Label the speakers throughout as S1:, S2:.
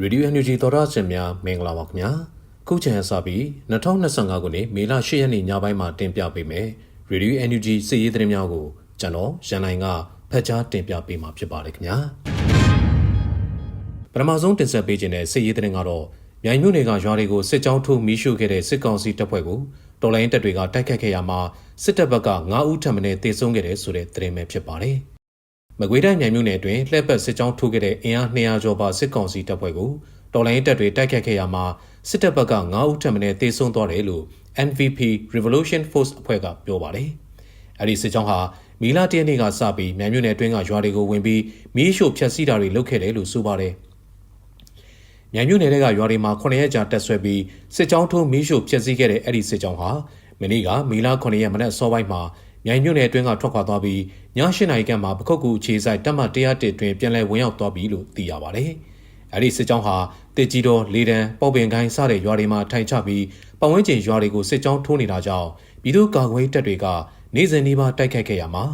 S1: ရေဒီယို NUG သောရရှင်များမင်္ဂလာပါခင်ဗျာခုချိန်အစပြီး2025ခုနှစ်မေလ10ရက်နေ့ညပိုင်းမှာတင်ပြပေးမယ်ရေဒီယို NUG စီးရီးသတင်းများကိုကျွန်တော်ရန်နိုင်ကဖတ်ကြားတင်ပြပေးမှာဖြစ်ပါတယ်ခင်ဗျာပထမဆုံးတင်ဆက်ပေးခြင်းတဲ့စီးရီးသတင်းကတော့မြိုင်မြို့နယ်ကရွာတွေကိုစစ်ကြောင်းထိုးမီးရှို့ခဲ့တဲ့စစ်ကောင်စီတပ်ဖွဲ့ကိုတော်လိုင်းတပ်တွေကတိုက်ခတ်ခဲ့ရမှာစစ်တပ်ဘက်က9ဦးထပ်မံတေဆုံးခဲ့တဲ့ဆိုတဲ့သတင်းပဲဖြစ်ပါတယ် မကွေးတိုင်းမြိုင်မြို့နယ်အတွင်းလှည့်ပတ်စစ်ကြောင်းထိုးခဲ့တဲ့အင်အား200ကျော်ပါစစ်ကောင်စီတပ်ဖွဲ့ကိုတော်လိုင်းတပ်တွေတိုက်ခတ်ခဲ့ရမှာစစ်တပ်ဘက်က9ဦးထပ်မံတေဆုံးသွားတယ်လို့ NVP Revolution Force အဖွဲ့ကပြောပါတယ်။အဲဒီစစ်ကြောင်းဟာမီလာတရက်နေ့ကစပြီးမြိုင်မြို့နယ်အတွင်းကရွာတွေကိုဝင်ပြီးမီးရှို့ဖျက်ဆီးတာတွေလုပ်ခဲ့တယ်လို့ဆိုပါတယ်။မြိုင်မြို့နယ်ကရွာတွေမှာ9ရက်ကြာတက်ဆွဲပြီးစစ်ကြောင်းထိုးမီးရှို့ဖျက်ဆီးခဲ့တဲ့အဲ့ဒီစစ်ကြောင်းဟာမနေ့ကမီလာ9ရက်မနက်စောပိုင်းမှာ မြိုင်မြို့နယ်အတွင်းကထွက်ခွာသွားပြီးည8နာရီခန့်မှာပခုတ်ကူအခြေဆိုင်တပ်မ101တွင်ပြန်လည်ဝင်ရောက်သွားပြီလို့သိရပါတယ်။အဲဒီစစ်ကြောင်းဟာတစ်ကြီးတော်လေတံပေါပင်ကိုင်းစတဲ့ရွာတွေမှာထိုင်ချပြီးပတ်ဝန်းကျင်ရွာတွေကိုစစ်ကြောင်းထိုးနေတာကြောင့်ပြည်သူ့ကာကွယ်တပ်တွေကနေ့စဉ်နေ့ပါတိုက်ခိုက်ခဲ့ရမှာ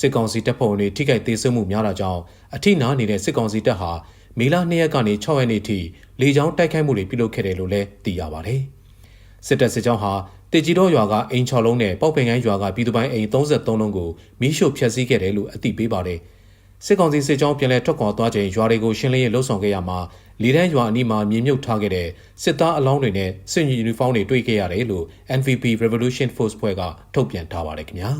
S1: စစ်ကောင်စီတပ်ဖွဲ့ဝင်တွေထိခိုက်သေးဆုံးမှုများတာကြောင့်အထိနာနေတဲ့စစ်ကောင်စီတပ်ဟာမေလ2ရက်ကနေ6ရက်နေ့ထိလေကြောင်းတိုက်ခိုက်မှုတွေပြုလုပ်ခဲ့တယ်လို့လည်းသိရပါတယ်။စစ်တပ်စစ်ကြောင်းဟာ တေကြီးတော်ရွာကအိမ်6လုံးနဲ့ပောက်ပင်ကိုင်းရွာကပြည်သူပိုင်းအိမ်33လုံးကိုမီးရှို့ဖျက်ဆီးခဲ့တယ်လို့အသိပေးပါတယ်။စစ်ကောင်စီစစ်ကြောင်းပြန်လည်ထွက်ခွာသွားချိန်ရွာတွေကိုရှင်းလင်းရေးလှုပ်ဆောင်ခဲ့ရမှာလေတန်းရွာအနီးမှာမြေမြုပ်ထားခဲ့တဲ့စစ်သားအလောင်းတွေနဲ့စစ်ယူနီဖောင်းတွေတွေ့ခဲ့ရတယ်လို့ NVP Revolution Force ဖွဲ့ကထုတ်ပြန်ထားပါတယ်ခင်ဗျာ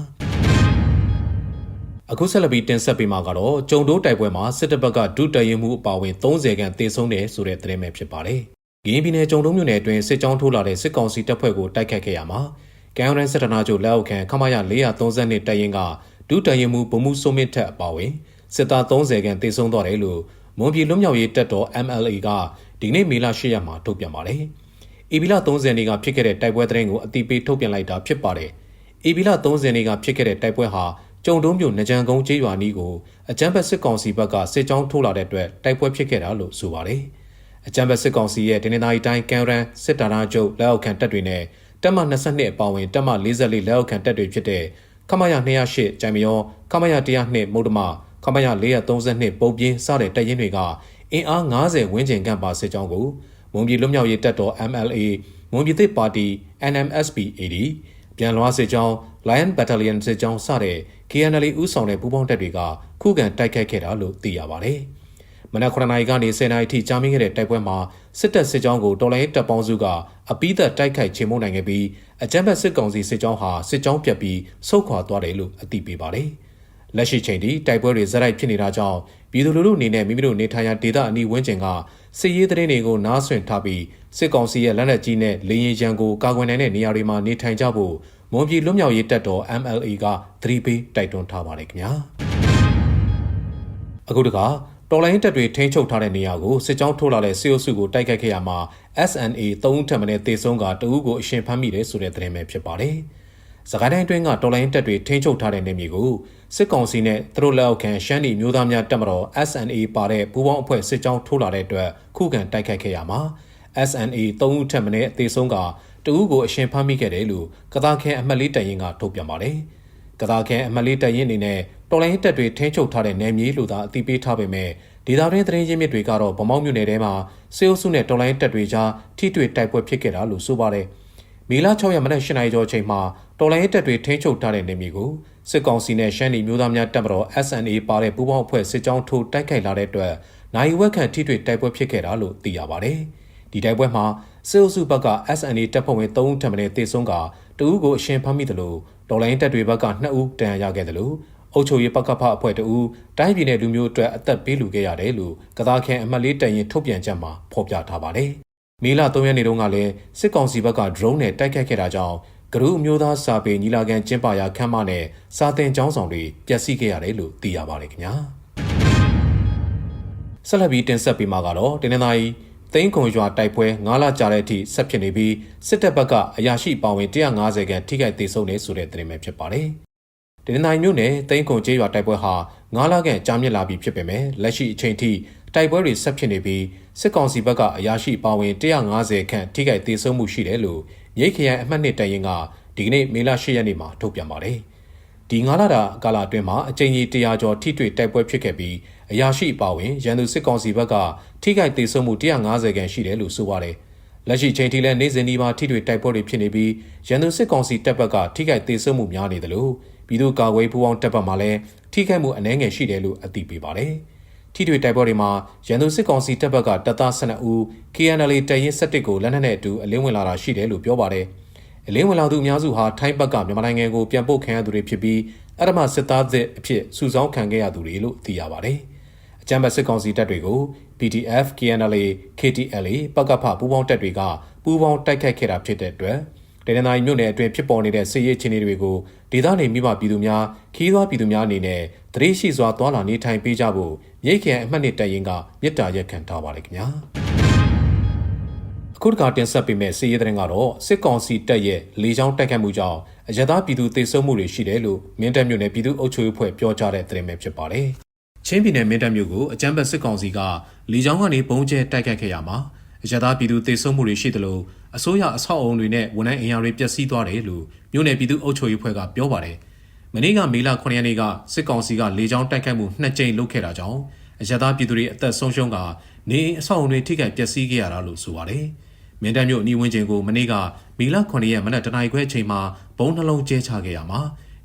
S1: အခုဆက်လက်ပြီးတင်ဆက်ပေးမှာကတော့ကြုံတိုးတိုက်ပွဲမှာစစ်တပ်ဘက်ကဒုတရင်မှုအပါအဝင်30ခန့်တေဆုံးတယ်ဆိုတဲ့သတင်းပဲဖြစ်ပါတယ်။ ဂင်းပြည်နယ်ကြုံတုံးမြို့နယ်အတွင်းစစ်ကြောင်းထိုးလာတဲ့စစ်ကောင်စီတပ်ဖွဲ့ကိုတိုက်ခတ်ခဲ့ရမှာကံရန်စစ်တနာချုပ်လက်အောက်ခံခမရ432တပ်ရင်းကဒုတရင်မှုဗမှုစုံမစ်ထက်အပါအဝင်စစ်သား30ခန့်တေဆုံးသွားတယ်လို့မွန်ပြည်လွတ်မြောက်ရေးတပ်တော် MLA ကဒီနေ့မေလ10ရက်မှာထုတ်ပြန်ပါတယ်။အေဘီလာ30ရက်နေ့ကဖြစ်ခဲ့တဲ့တိုက်ပွဲသတင်းကိုအတိပေးထုတ်ပြန်လိုက်တာဖြစ်ပါတယ်။အေဘီလာ30ရက်နေ့ကဖြစ်ခဲ့တဲ့တိုက်ပွဲဟာကျုံတုံးမြို့နကြံကုန်းကျေးရွာနီးကိုအကြမ်းဖက်စစ်ကောင်စီဘက်ကစစ်ကြောင်းထိုးလာတဲ့အတွက်တိုက်ပွဲဖြစ်ခဲ့တာလို့ဆိုပါတယ်။ အကြမ်းဖက်စစ်ကောင်စီရဲ့ဒင်းနေသားတိုင်းကန်ရန်စစ်တာနာချုပ်လက်အောက်ခံတပ်တွေနဲ့တပ်မ22အပါအဝင်တပ်မ44လက်အောက်ခံတပ်တွေဖြစ်တဲ့ခမရ208ဂျိုင်မယောခမရ102မုဒ္ဓမခမရ432ပုံပြင်းစတဲ့တပ်ရင်းတွေကအင်အား90ဝန်းကျင်ခန့်ပါစစ်ကြောင်းကိုမွန်ပြည်လွတ်မြောက်ရေးတပ်တော် MLA မွန်ပြည်သစ်ပါတီ NMSP AD ပြန်လွှားစစ်ကြောင်း Lion Battalion စစ်ကြောင်းစတဲ့ KNL ဥဆောင်တဲ့ပူးပေါင်းတပ်တွေကခုခံတိုက်ခိုက်ခဲ့တာလို့သိရပါတယ်။ မနက်9နာရီကနေ10နာရီထိကြာမြင့်ခဲ့တဲ့တိုက်ပွဲမှာစစ်တပ်စစ်ကြောင်းကိုတော်လိုင်းတပ်ပေါင်းစုကအပိသက်တိုက်ခိုက်ချေမှုန်းနိုင်ခဲ့ပြီးအကြမ်းဖက်စစ်ကောင်စီစစ်ကြောင်းဟာစစ်ကြောင်းပြတ်ပြီးဆုတ်ခွာသွားတယ်လို့အသိပေးပါတယ်။လက်ရှိချိန်ထိတိုက်ပွဲတွေဇက်ရိုက်ဖြစ်နေတာကြောင့်ပြည်သူလူထုအနေနဲ့မိမိတို့နေထိုင်ရာဒေသအနီးဝန်းကျင်ကစစ်ရေးသတင်းတွေကိုနားဆွင့်ထားပြီးစစ်ကောင်စီရဲ့လက်နက်ကြီးနဲ့လေရင်ရန်ကိုကာကွယ်နိုင်တဲ့နေရာတွေမှာနေထိုင်ကြဖို့မွန်ပြည်လွတ်မြောက်ရေးတပ်တော် MLA ကသတိပေးတိုက်တွန်းထားပါတယ်ခင်ဗျာအခုတခါ တော်လိုင်းတပ်တွေထိန်းချုပ်ထားတဲ့နေရာကိုစစ်ကြောင်းထိုးလာတဲ့စစ်အုပ်စုကိုတိုက်ခိုက်ခဲ့ရမှာ SNA 3ဦးထပ်မံတေဆုံးကတဦးကိုအရှင်ဖမ်းမိတယ်ဆိုတဲ့သတင်းပဲဖြစ်ပါတယ်။စကိုင်းတိုင်းအတွင်းကတော်လိုင်းတပ်တွေထိန်းချုပ်ထားတဲ့နေမြေကိုစစ်ကောင်စီနဲ့သူတို့လက်အောက်ခံရှမ်းပြည်မျိုးသားများတပ်မတော် SNA ပါတဲ့ပူးပေါင်းအဖွဲ့စစ်ကြောင်းထိုးလာတဲ့အတွက်ခုခံတိုက်ခိုက်ခဲ့ရမှာ SNA 3ဦးထပ်မံတေဆုံးကတဦးကိုအရှင်ဖမ်းမိခဲ့တယ်လို့ကသာခဲအမှတ်လေးတပ်ရင်းကထုတ်ပြန်ပါတယ်။ကသာခဲအမှတ်လေးတပ်ရင်းအနေနဲ့ တော်လိုင်းတပ်တွေထိန်းချုပ်ထားတဲ့နယ်မြေလို့သာအသိပေးထားပေမဲ့ဒေသတွင်းသတင်းရင်းမြစ်တွေကတော့ဗမောက်မြို့နယ်ထဲမှာစေအုပ်စုနဲ့တော်လိုင်းတပ်တွေကြားထိတွေ့တိုက်ပွဲဖြစ်ခဲ့တာလို့ဆိုပါတယ်။မေလ6ရက်မနက်8နာရီကျော်အချိန်မှာတော်လိုင်းတပ်တွေထိန်းချုပ်ထားတဲ့နယ်မြေကိုစစ်ကောင်စီနဲ့ရှမ်းပြည်မျိုးသားများတပ်မတော် SNA ပါတဲ့ပူးပေါင်းအဖွဲ့စစ်ကြောင်းထိုးတိုက်ခိုက်လာတဲ့အတွက်နိုင်ဝက်ခန့်ထိတွေ့တိုက်ပွဲဖြစ်ခဲ့တာလို့သိရပါတယ်။ဒီတိုက်ပွဲမှာစစ်အုပ်စုဘက်က SNA တပ်ဖွဲ့ဝင်3ဦးထံမှတေဆုံးကတဦးကိုအရှင်ဖမ်းမိတယ်လို့တော်လိုင်းတပ်တွေဘက်က2ဦးတန်ရာရခဲ့တယ်လို့ အုပ်ချုပ်ရေးပကဖအဖွဲ့တဦးတိုင်းပြည်နယ်လူမျိုးအတွက်အသက်ပေးလူခဲ့ရတယ်လို့ကသာခင်အမှတ်လေးတန်ရင်ထုတ်ပြန်ချက်မှာဖော်ပြထားပါတယ်။မေလ3ရက်နေ့တုန်းကလည်းစစ်ကောင်စီဘက်က drone နဲ့တိုက်ခိုက်ခဲ့တာကြောင့်ဂရုအမျိုးသားစာပေညီလာခံကျင်းပရာခမ်းမနဲ့စာသင်ကျောင်းဆောင်တွေပျက်စီးခဲ့ရတယ်လို့သိရပါတယ်ခင်ဗျာ။ဆက်လက်ပြီးတင်ဆက်ပေးမှာကတော့တင်းနေသားကြီးသိန်းခုံရွာတိုက်ပွဲ9လကြာတဲ့အထိဆက်ဖြစ်နေပြီးစစ်တပ်ဘက်ကအရာရှိပါဝင်150ခန့်ထိခိုက်ဒေဆုံးနေဆိုတဲ့သတင်းပဲဖြစ်ပါတယ်။ ဒီနေ့မျိုးနဲ့သိန်းခုံကျေးရွာတိုက်ပွဲဟာ9လခန့်ကြာမြင့်လာပြီဖြစ်ပေမဲ့လက်ရှိအချိန်ထိတိုက်ပွဲတွေဆက်ဖြစ်နေပြီးစစ်ကောင်စီဘက်ကအရာရှိပါဝင်150ခန့်ထိခိုက်ဒေဆုံးမှုရှိတယ်လို့မြိတ်ခရိုင်အမှတ်နှစ်တရင်ကဒီကနေ့မေလ10ရက်နေ့မှာထုတ်ပြန်ပါတယ်။ဒီ9လတာကာလအတွင်းမှာအကြိမ်ကြီး100ကျော်ထိတွေ့တိုက်ပွဲဖြစ်ခဲ့ပြီးအရာရှိအပါအဝင်ရန်သူစစ်ကောင်စီဘက်ကထိခိုက်ဒေဆုံးမှု150ခန့်ရှိတယ်လို့ဆိုပါတယ်။လက်ရှိချိန်ထိလည်းနေစဉ်ဒီမှာထိတွေ့တိုက်ပွဲတွေဖြစ်နေပြီးရန်သူစစ်ကောင်စီတပ်ဘက်ကထိခိုက်ဒေဆုံးမှုများနေတယ်လို့ ပြည်သူ့ကာကွယ်ပူးပေါင်းတပ်ဘက်မှလည်းထိခိုက်မှုအနည်းငယ်ရှိတယ်လို့အသိပေးပါတယ်။ထိတွေ့တိုက်ပွဲတွေမှာရန်သူစစ်ကောင်စီတပ်ဘက်ကတပ်သား12ဦး KNL တရင်7ကိုလက်နက်နဲ့အတူအလင်းဝင်လာတာရှိတယ်လို့ပြောပါတယ်။အလင်းဝင်လာသူအများစုဟာထိုင်းဘက်ကမြန်မာနိုင်ငံကိုပြန်ပို့ခံရသူတွေဖြစ်ပြီးအရမစစ်သားသစ်အဖြစ်စုဆောင်းခံခဲ့ရသူတွေလို့သိရပါတယ်။အကြမ်းဖက်စစ်ကောင်စီတပ်တွေကို PDF, KNLA, KTLA ပကဖပူးပေါင်းတပ်တွေကပူးပေါင်းတိုက်ခိုက်ခဲ့တာဖြစ်တဲ့အတွက်ဒေသနာမြို့နယ်အတွင်းဖြစ်ပေါ်နေတဲ့စစ်ရေးအခြေအနေတွေကို ဒေသနေမိဘပြည်သူများခီးသွွားပြည်သူများအနေနဲ့တရေရှိစွာသွာလာနေထိုင်ပေးကြဖို့မြိတ်ခရိုင်အမှတ်နှစ်တရင်ကမြစ်တာရက်ခံထားပါတယ်ခင်ဗျာအခုတခါတင်ဆက်ပေးမယ့်စစ်ရေးသတင်းကတော့စစ်ကောင်စီတပ်ရဲ့လေကြောင်းတိုက်ခိုက်မှုကြောင့်အရသာပြည်သူသေဆုံးမှုတွေရှိတယ်လို့မင်းတပ်မြို့နယ်ပြည်သူ့အုပ်ချုပ်ရေးဖွဲ့ပြောကြားတဲ့သတင်းပဲဖြစ်ပါတယ်ချင်းပြည်နယ်မင်းတပ်မြို့ကိုအကြမ်းဖက်စစ်ကောင်စီကလေကြောင်းကနေပုံကျဲတိုက်ခိုက်ခဲ့ရမှာအရသာပြည်သူသေဆုံးမှုတွေရှိတယ်လို့ အစိုးရအဆောက်အအုံတွေနဲ့ဝန်ထမ်းအင်အားတွေပျက်စီးသွားတယ်လို့မြို့နယ်ပြည်သူ့အုပ်ချုပ်ရေးဖွဲ့ကပြောပါတယ်။မနေ့ကမေလ9ရက်နေ့ကစစ်ကောင်စီကလေကြောင်းတိုက်ခိုက်မှုနှစ်ကြိမ်လုပ်ခဲ့တာကြောင့်အရသာပြည်သူတွေအသက်ဆုံးရှုံးကနေအဆောက်အုံတွေထိခိုက်ပျက်စီးခဲ့ရတာလို့ဆိုပါတယ်။မင်းတပ်မြို့အနီးဝန်းကျင်ကိုမနေ့ကမေလ9ရက်မနက်တနာရီခွဲအချိန်မှာဘုံနှလုံးကျဲချခဲ့ရမှာ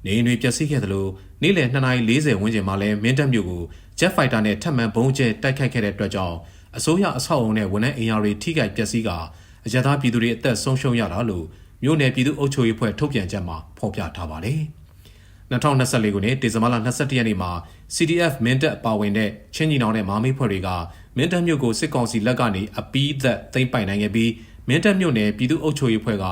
S1: နေအိမ်တွေပျက်စီးခဲ့သလိုနေ့လယ်2:40ဝန်းကျင်မှာလည်းမင်းတပ်မြို့ကို Jet Fighter နဲ့ထပ်မံဘုံကျဲတိုက်ခိုက်ခဲ့တဲ့အတွက်ကြောင့်အစိုးရအဆောက်အုံနဲ့ဝန်ထမ်းအင်အားတွေထိခိုက်ပျက်စီးက အရသာပြည်သူတွေအသက်ဆုံးရှုံးရတာလို့မြို့နယ်ပြည်သူ့အုပ်ချုပ်ရေးဖွဲ့ထုတ်ပြန်ချက်မှာဖော်ပြထားပါတယ်။2024ခုနှစ်ဒီဇင်ဘာလ22ရက်နေ့မှာ CDF မင်းတပ်ပါဝင်တဲ့ချင်းညီနောင်နဲ့မာမိဖွဲ့တွေကမင်းတပ်မြို့ကိုစစ်ကောင်စီလက်ကနေအပီးသက်သိမ်းပိုင်နိုင်ခဲ့ပြီးမင်းတပ်မြို့နယ်ပြည်သူ့အုပ်ချုပ်ရေးဖွဲ့က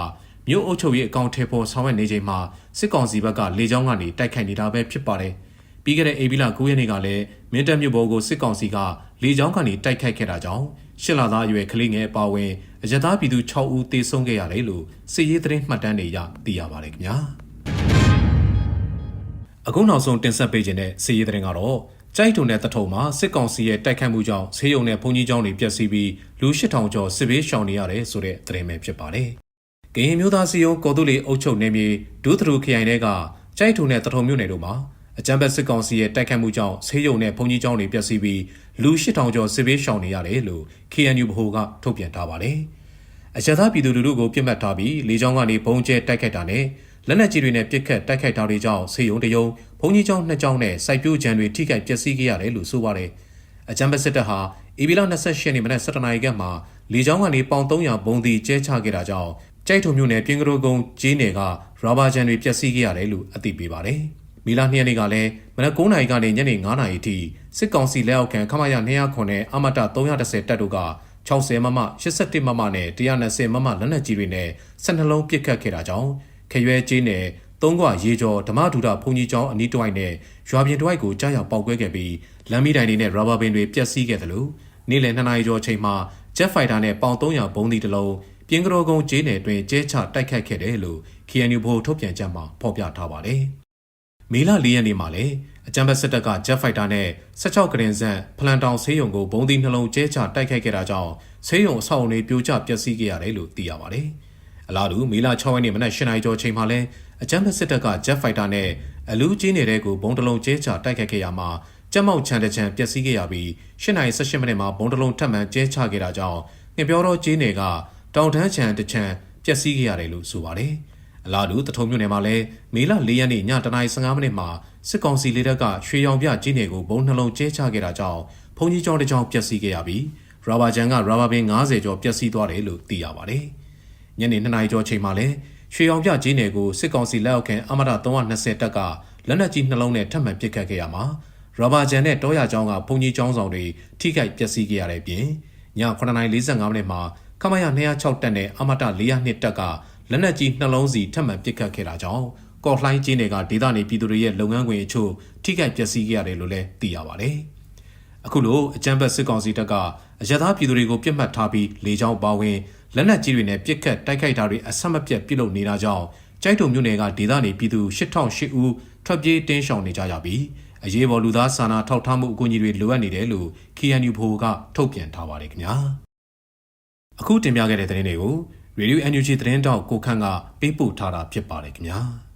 S1: မြို့အုပ်ချုပ်ရေးအကောင့်ထဲပေါ်ဆောင်ရွက်နေချိန်မှာစစ်ကောင်စီဘက်ကလေကြောင်းကနေတိုက်ခိုက်နေတာပဲဖြစ်ပါတယ်။ပြီးခဲ့တဲ့ဧပြီလ9ရက်နေ့ကလည်းမင်းတပ်မြို့ပေါ်ကိုစစ်ကောင်စီကလေကြောင်းကနေတိုက်ခိုက်ခဲ့တာကြောင့်ရှစ်လသားအရွယ်ကလေးငယ်အပါအဝင် အရသားပြည်သူ6ဦးသေဆုံးခဲ့ရတယ်လို့စစ်ရေးသတင်းမှတ်တမ်းတွေရသိရပါတယ်ခင်ဗျာအခုနောက်ဆုံးတင်ဆက်ပေးခြင်းတဲ့စစ်ရေးသတင်းကတော့ကြိုက်ထုံတဲ့တထုံမှာစစ်ကောင်စီရဲ့တိုက်ခတ်မှုကြောင့်ဆေးရုံနဲ့ဘုံကြီးကျောင်းတွေပျက်စီးပြီးလူ8000ကျော်စစ်ဘေးရှောင်နေရတယ်ဆိုတဲ့သတင်းပဲဖြစ်ပါတယ်။ကရင်မျိုးသားစီယုံကော်တူလီအုပ်ချုပ်နေမြေဒုသရူခရိုင်တွေကကြိုက်ထုံတဲ့တထုံမြို့နယ်တို့မှာ အကြမ်းဖက်စစ်ကောင်စီရဲ့တိုက်ခတ်မှုကြောင့်ဆေးရုံနဲ့ဘုံကြီးကျောင်းတွေပျက်စီးပြီးလူ8000ကျော်စစ်ဘေးရှောင်နေရတယ်လို့ KNU ဗဟိုကထုတ်ပြန်ထားပါတယ်။အကြမ်းဖက်ပြည်သူလူထုကိုပြစ်မှတ်ထားပြီးလေကြောင်းကနေဘုံကျဲတိုက်ခိုက်တာနဲ့လက်နက်ကြီးတွေနဲ့ပစ်ခတ်တိုက်ခိုက်တာတွေကြောင့်ဆေးရုံတရုံဘုံကြီးကျောင်းနှစ်ကျောင်းနဲ့စိုက်ပျိုးခြံတွေထိခိုက်ပျက်စီးခဲ့ရတယ်လို့ဆိုပါတယ်။အကြမ်းဖက်စစ်တပ်ဟာအေဘီလာ28ရက်နေ့မနက်7:00နာရီခန့်မှာလေကြောင်းကနေပေါင်300ဘုံဒီကျဲချခဲ့တာကြောင့်ကြိုက်ထုံမြို့နယ်ပြင်ကရိုကုန်းဂျင်းနယ်ကရာဘာဂျန်တွေပျက်စီးခဲ့ရတယ်လို့အသိပေးပါတယ်။ မီလာ2ရက်နေ့ကလည်းမနက်9:00နာရီကနေညနေ9:00နာရီထိစစ်ကောင်စီလက်အောက်ခံခမရ209နဲ့အမတ310တပ်တို့က60မမ81မမနဲ့120မမလက်နက်ကြီးတွေနဲ့12လုံးပစ်ခတ်ခဲ့တာကြောင့်ခရွဲကျေးနယ်သုံးကွာရေကျော်ဓမ္မဒူတာဘုံကြီးကျောင်းအနီးတစ်ဝိုက်နဲ့ရွာပြင်တစ်ဝိုက်ကိုကြားရောက်ပောက်ကွဲခဲ့ပြီးလမ်းမီတိုင်တွေနဲ့ရာဘာဘင်တွေပျက်စီးခဲ့တယ်လို့နေ့လယ်2နာရီကျော်အချိန်မှာ Jet Fighter နဲ့ပေါင်300ဘုံဒီတစ်လုံးပြင်းကရောကုန်းကျေးနယ်တွင်ကျဲချတိုက်ခိုက်ခဲ့တယ်လို့ KNU ဘိုထုတ်ပြန်ချက်မှာဖော်ပြထားပါတယ်။ မေလ၄ရက်နေ့မှာလည်းအကြံဖက်စစ်တပ်က Jet Fighter နဲ့16ကရင်ဆန့်ဖလန်တောင်ဆေးရုံကိုဘုံသီးနှလုံးကျဲချတိုက်ခိုက်ခဲ့တာကြောင့်ဆေးရုံအဆောက်အုံတွေပြိုကျပျက်စီးခဲ့ရတယ်လို့သိရပါတယ်။အလားတူမေလ6ရက်နေ့မနက်၈နာရီကျော်ချိန်မှာလည်းအကြံဖက်စစ်တပ်က Jet Fighter နဲ့အလူးကျင်းနေတဲ့ကိုဘုံတလုံးကျဲချတိုက်ခိုက်ခဲ့ရမှာကြက်မောက်ချန်တချန်ပျက်စီးခဲ့ရပြီး၈နာရီ18မိနစ်မှာဘုံတလုံးထပ်မံကျဲချခဲ့တာကြောင့်ငပြောတော်ကျင်းတွေကတောင်တန်းချန်တချန်ပျက်စီးခဲ့ရတယ်လို့ဆိုပါတယ်။ အလားတူတထုံမြို့နယ်မှာလည်းမေလ၄ရက်နေ့ည9:15မိနစ်မှာစစ်ကောင်စီလေးတပ်ကရွှေရောင်ပြကြီးနယ်ကိုဘုံနှလုံးကျဲချခဲ့တာကြောင့်ဖုန်ကြီးကျောင်းတစ်ကျောင်းပျက်စီးခဲ့ရပြီးရာဘာဂျန်ကရာဘာပင်90ကျော်ပျက်စီးသွားတယ်လို့သိရပါတယ်။ညနေ2နာရီကျော်ချိန်မှာလည်းရွှေရောင်ပြကြီးနယ်ကိုစစ်ကောင်စီလက်အောက်ခံအမရ320တပ်ကလက်နက်ကြီးနှလုံးနဲ့ထပ်မံပစ်ခတ်ခဲ့ရမှာရာဘာဂျန်နဲ့တောရကျောင်းကဘုံကြီးကျောင်းဆောင်တွေထိခိုက်ပျက်စီးခဲ့ရတဲ့ပြင်ည9:45မိနစ်မှာခမရ206တပ်နဲ့အမတ402တပ်က လက်နက်ကြီးနှလုံးစီထပ်မံပစ်ခတ်ခဲ့တာကြောင့်ကော့လှိုင်းကျင်းတွေကဒေသနေပြည်သူတွေရဲ့လုပ်ငန်းခွင်အချို့ထိခိုက်ပျက်စီးခဲ့ရတယ်လို့လည်းသိရပါတယ်။အခုလိုအကြမ်းဖက်စစ်ကောင်စီတပ်ကအရသာပြည်သူတွေကိုပြစ်မှတ်ထားပြီးလေကြောင်းပါဝင်လက်နက်ကြီးတွေနဲ့ပစ်ခတ်တိုက်ခိုက်တာတွေအဆက်မပြတ်ပြုလုပ်နေတာကြောင့်ကျိုက်တုံမြို့နယ်ကဒေသနေပြည်သူ8008ဦးထွက်ပြေးတင်းရှောင်နေကြရပြီးအရေးပေါ်လူသားစာနာထောက်ထားမှုအကူအညီတွေလိုအပ်နေတယ်လို့ KNU ဘိုကထုတ်ပြန်ထားပါတယ်ခင်ဗျာအခုတင်ပြခဲ့တဲ့သတင်းတွေကို Radio NUG သတင်းတောက်ကိုခန့်ကပေးပို့ထားတာဖြစ်ပါတယ်ခင်ဗျာ။